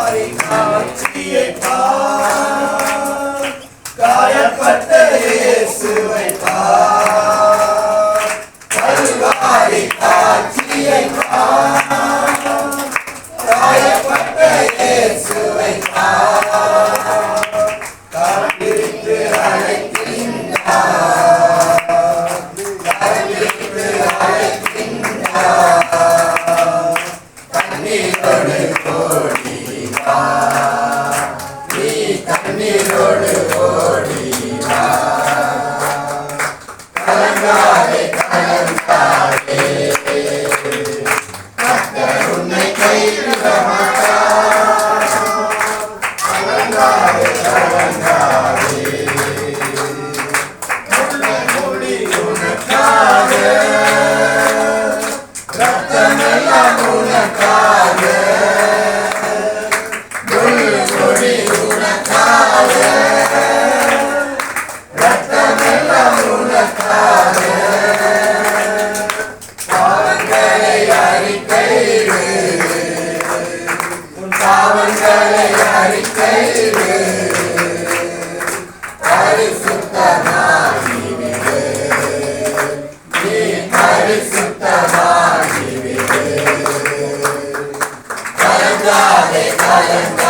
Hare Hare, Hare எங்களை அறிக்கையிடு பரிசுத்தமாகிவிடு நீ பரிசுத்தமாகிவிடு கலங்காதே கலங்கா.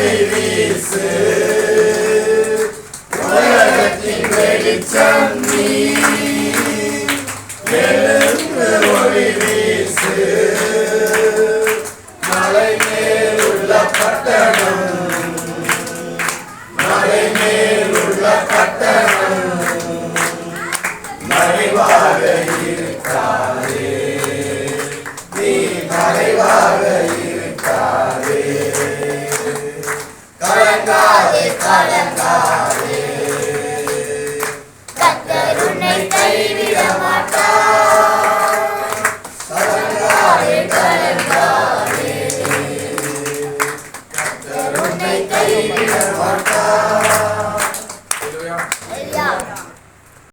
Release